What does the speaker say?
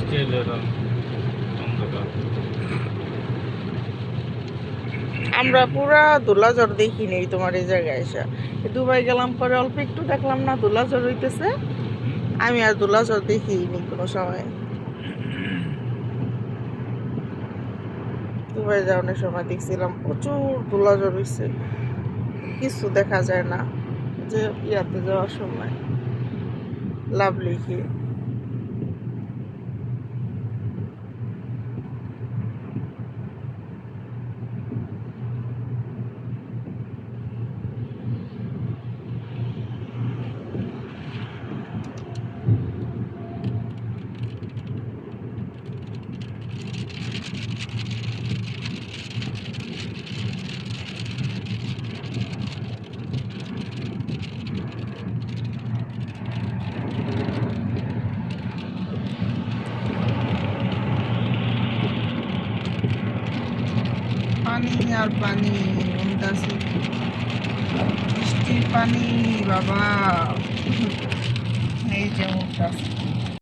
স্টিলের অন্ধকার। আমরা পুরা দোলাঝড় দেখি নেই তোমার এই জায়গায় এসে। দুবাই গেলাম পরে অল্প একটু দেখলাম না দোলাঝড় হইতেছে। আমি আর দোলাঝড় দেখিনি কোনো সময়। দুবাই যাওয়ার সময় দেখছিলাম প্রচুর দোলাঝড় হইছে। কিছু দেখা যায় না যে ইয়াতে যাওয়ার সময়। লাভ লিখি। পানি আর পানি উনতাছে বৃষ্টির পানি বাবা। এই যে উঠতাছে